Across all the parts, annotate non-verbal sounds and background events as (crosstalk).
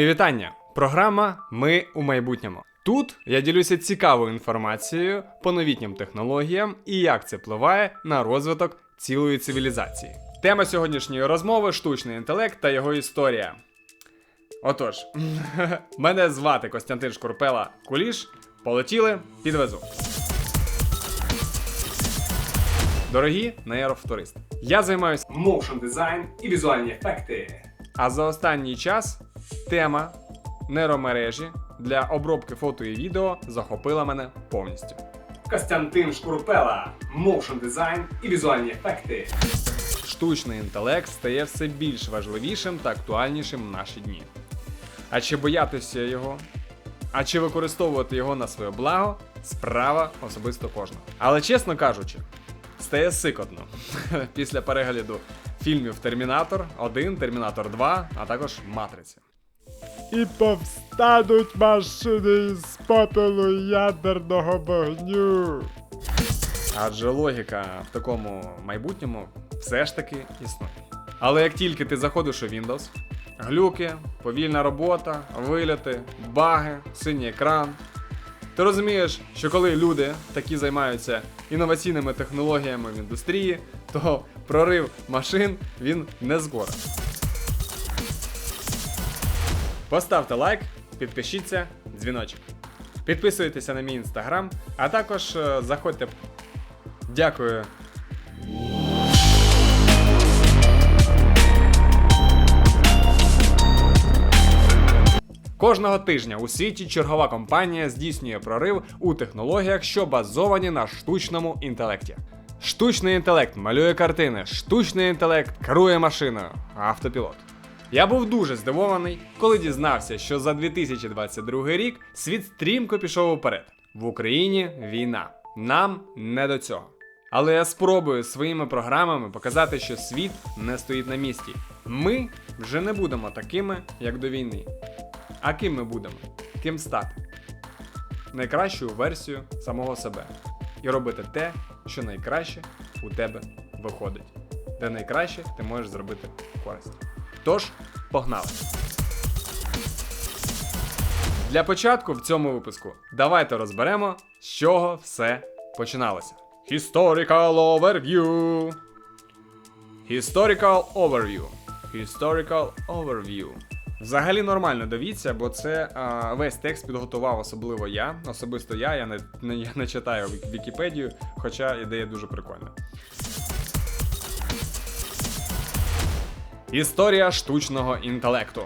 Мої вітання! Програма Ми у майбутньому. Тут я ділюся цікавою інформацією по новітнім технологіям і як це впливає на розвиток цілої цивілізації. Тема сьогоднішньої розмови штучний інтелект та його історія. Отож, (laughs) мене звати Костянтин Шкурпела Куліш. Полетіли, підвезу. Дорогі нейрофутуристи, я займаюся motion дизайн і візуальні ефекти. А за останній час тема нейромережі для обробки фото і відео захопила мене повністю. Костянтин Шкурпела, motion дизайн і візуальні ефекти. Штучний інтелект стає все більш важливішим та актуальнішим в наші дні. А чи боятися його? А чи використовувати його на своє благо справа особисто кожного. Але чесно кажучи, стає сикотно (laughs) після перегляду фільмів Термінатор 1, Термінатор 2, а також Матриця. І повстануть машини з попелу ядерного вогню. Адже логіка в такому майбутньому все ж таки існує. Але як тільки ти заходиш у Windows, глюки, повільна робота, вильоти, баги, синій екран. Ти розумієш, що коли люди такі займаються інноваційними технологіями в індустрії, то прорив машин він не згора. Поставте лайк, підпишіться, дзвіночок. Підписуйтеся на мій інстаграм, а також е, заходьте. Дякую. Кожного тижня у світі чергова компанія здійснює прорив у технологіях, що базовані на штучному інтелекті. Штучний інтелект малює картини, штучний інтелект керує машиною, автопілот. Я був дуже здивований, коли дізнався, що за 2022 рік світ стрімко пішов уперед. В Україні війна. Нам не до цього. Але я спробую своїми програмами показати, що світ не стоїть на місці. Ми вже не будемо такими, як до війни. А ким ми будемо? Ким стати? Найкращою версію самого себе. І робити те, що найкраще у тебе виходить. Де найкраще ти можеш зробити користь. Тож, погнали! Для початку в цьому випуску давайте розберемо, з чого все починалося. Historical Overview. Historical Overview. Historical Overview. Взагалі нормально дивіться, бо це а, весь текст підготував особливо я. Особисто я, я не, не, я не читаю Вікіпедію, хоча ідея дуже прикольна. Історія штучного інтелекту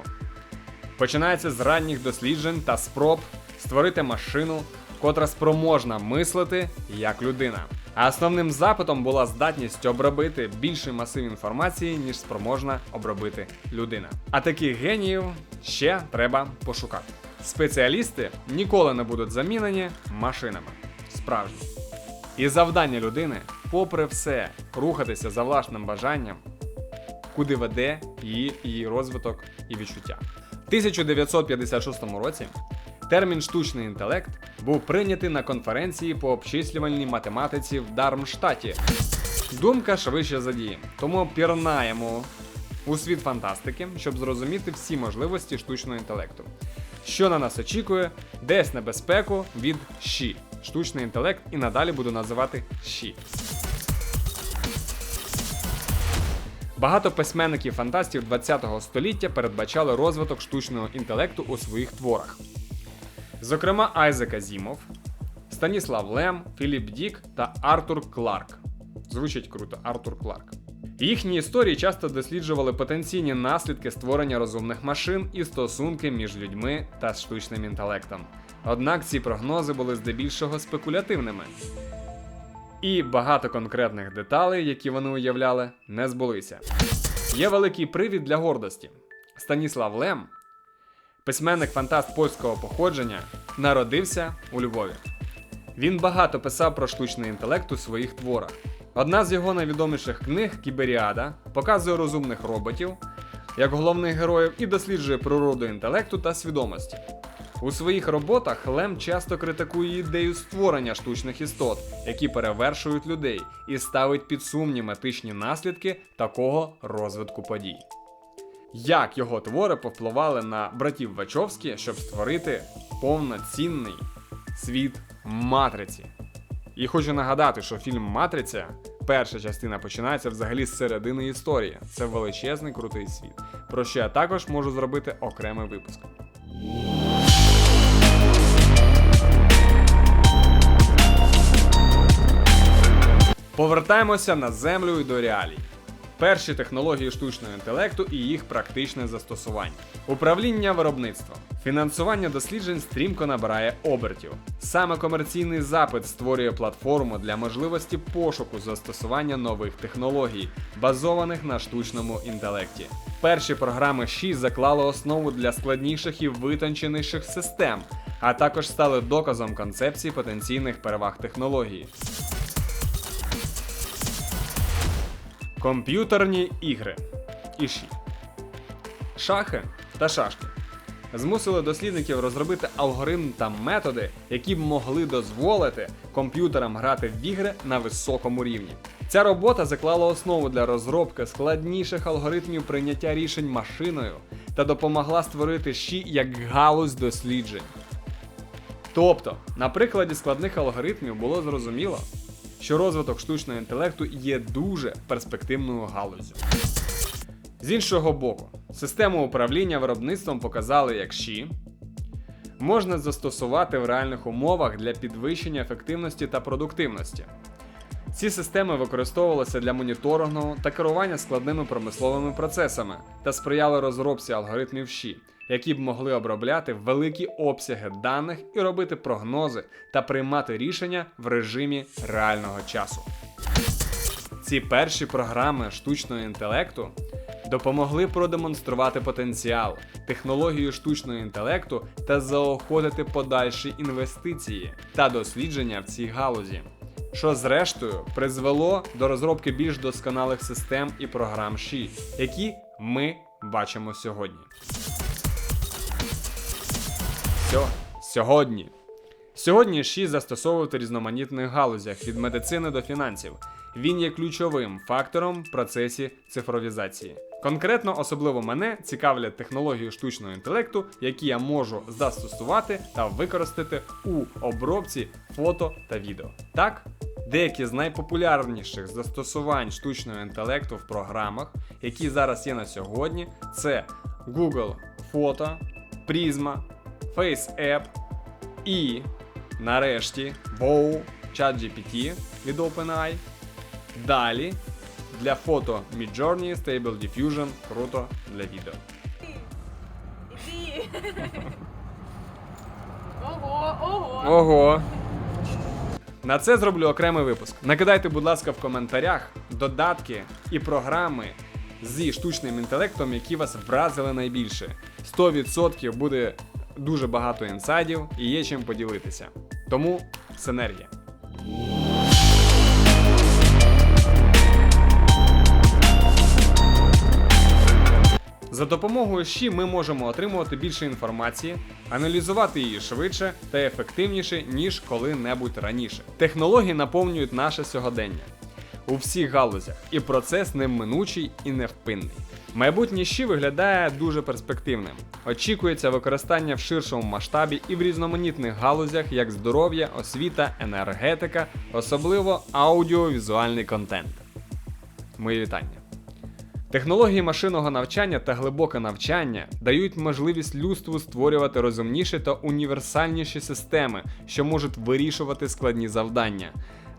починається з ранніх досліджень та спроб створити машину, котра спроможна мислити як людина. А основним запитом була здатність обробити більший масив інформації, ніж спроможна обробити людина. А таких геніїв ще треба пошукати. Спеціалісти ніколи не будуть замінені машинами. Справжні. І завдання людини, попри все, рухатися за власним бажанням, куди веде її, її розвиток і відчуття. В 1956 році термін штучний інтелект був прийнятий на конференції по обчислювальній математиці в Дармштаті. Думка швидше за дії, тому пірнаємо у світ фантастики, щоб зрозуміти всі можливості штучного інтелекту. Що на нас очікує, десь небезпеку від ЩІ. Штучний інтелект і надалі буду називати ЩІ. Багато письменників фантастів ХХ століття передбачали розвиток штучного інтелекту у своїх творах. Зокрема, Айзек Азімов, Станіслав Лем, Філіп Дік та Артур Кларк. Звучить круто, Артур Кларк. Їхні історії часто досліджували потенційні наслідки створення розумних машин і стосунки між людьми та штучним інтелектом. Однак ці прогнози були здебільшого спекулятивними. І багато конкретних деталей, які вони уявляли, не збулися. Є великий привід для гордості. Станіслав Лем, письменник фантаст польського походження, народився у Львові. Він багато писав про штучний інтелект у своїх творах. Одна з його найвідоміших книг Кіберіада показує розумних роботів як головних героїв і досліджує природу інтелекту та свідомості. У своїх роботах Лем часто критикує ідею створення штучних істот, які перевершують людей, і ставить під сумнів етичні наслідки такого розвитку подій. як його твори повпливали на братів Вачовські, щоб створити повноцінний світ матриці. І хочу нагадати, що фільм Матриця, перша частина починається взагалі з середини історії. Це величезний крутий світ, про що я також можу зробити окремий випуск. Повертаємося на землю і до реалій. Перші технології штучного інтелекту і їх практичне застосування. Управління виробництвом. Фінансування досліджень стрімко набирає обертів. Саме комерційний запит створює платформу для можливості пошуку застосування нових технологій, базованих на штучному інтелекті. Перші програми 6 заклали основу для складніших і витонченіших систем, а також стали доказом концепції потенційних переваг технології. Комп'ютерні ігри. Іші. Шахи та шашки змусили дослідників розробити алгоритм та методи, які б могли дозволити комп'ютерам грати в ігри на високому рівні. Ця робота заклала основу для розробки складніших алгоритмів прийняття рішень машиною та допомогла створити щі як галузь досліджень. Тобто, на прикладі складних алгоритмів було зрозуміло, що розвиток штучного інтелекту є дуже перспективною галуззю. З іншого боку, систему управління виробництвом показали як щі, можна застосувати в реальних умовах для підвищення ефективності та продуктивності. Ці системи використовувалися для моніторингу та керування складними промисловими процесами та сприяли розробці алгоритмів щі, які б могли обробляти великі обсяги даних і робити прогнози та приймати рішення в режимі реального часу. Ці перші програми штучного інтелекту допомогли продемонструвати потенціал, технологію штучного інтелекту та заохотити подальші інвестиції та дослідження в цій галузі, що зрештою призвело до розробки більш досконалих систем і програм ШІ, які ми бачимо сьогодні. Сьо- Сьогодні. Сьогодні ШІ застосовують у різноманітних галузях від медицини до фінансів. Він є ключовим фактором в процесі цифровізації. Конкретно, особливо мене цікавлять технології штучного інтелекту, які я можу застосувати та використати у обробці фото та відео. Так, деякі з найпопулярніших застосувань штучного інтелекту в програмах, які зараз є на сьогодні, це Google Фото, Prisma, FaceApp і нарешті Wow, ChatGPT від OpenAI. Далі для фото Midjourney, Stable Diffusion, круто для відео. (laughs) Ого, ого. Ого. На це зроблю окремий випуск. Накидайте, будь ласка, в коментарях додатки і програми зі штучним інтелектом, які вас вразили найбільше. 100% буде дуже багато інсайдів і є чим поділитися. Тому синергія. За допомогою ЩІ ми можемо отримувати більше інформації, аналізувати її швидше та ефективніше, ніж коли-небудь раніше. Технології наповнюють наше сьогодення у всіх галузях, і процес неминучий і невпинний. Майбутнє ЩІ виглядає дуже перспективним. Очікується використання в ширшому масштабі і в різноманітних галузях, як здоров'я, освіта, енергетика, особливо аудіовізуальний контент. Мої вітання. Технології машинного навчання та глибоке навчання дають можливість людству створювати розумніші та універсальніші системи, що можуть вирішувати складні завдання,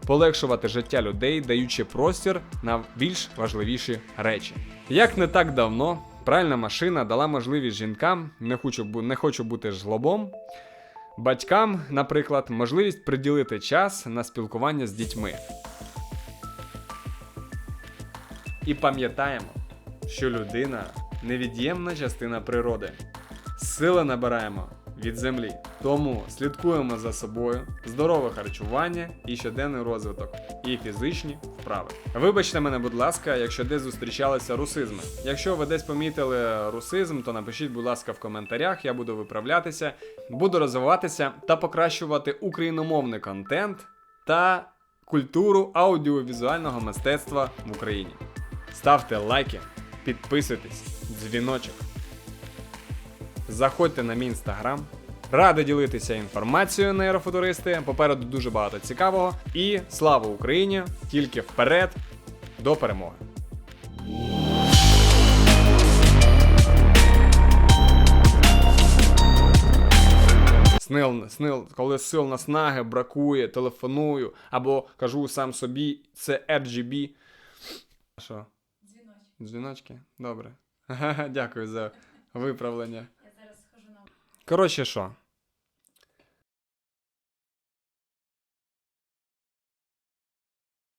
полегшувати життя людей, даючи простір на більш важливіші речі. Як не так давно, пральна машина дала можливість жінкам, не хочу, не хочу бути жлобом, батькам, наприклад, можливість приділити час на спілкування з дітьми. І пам'ятаємо, що людина невід'ємна частина природи. Сили набираємо від землі. Тому слідкуємо за собою, здорове харчування і щоденний розвиток, і фізичні вправи. Вибачте мене, будь ласка, якщо десь зустрічалися русизми. Якщо ви десь помітили русизм, то напишіть, будь ласка, в коментарях, я буду виправлятися, буду розвиватися та покращувати україномовний контент та культуру аудіовізуального мистецтва в Україні. Ставте лайки, підписуйтесь, дзвіночок. Заходьте на мій інстаграм. Радий ділитися інформацією нейрофутуристи. Попереду дуже багато цікавого. І слава Україні! Тільки вперед до перемоги! Снил, снил, коли сил наснаги бракує, телефоную або кажу сам собі, це RGB. Що? Дзвіночок. Дзвіночки? Добре. (laughs) Дякую за виправлення. Я зараз схожу на Коротше, що?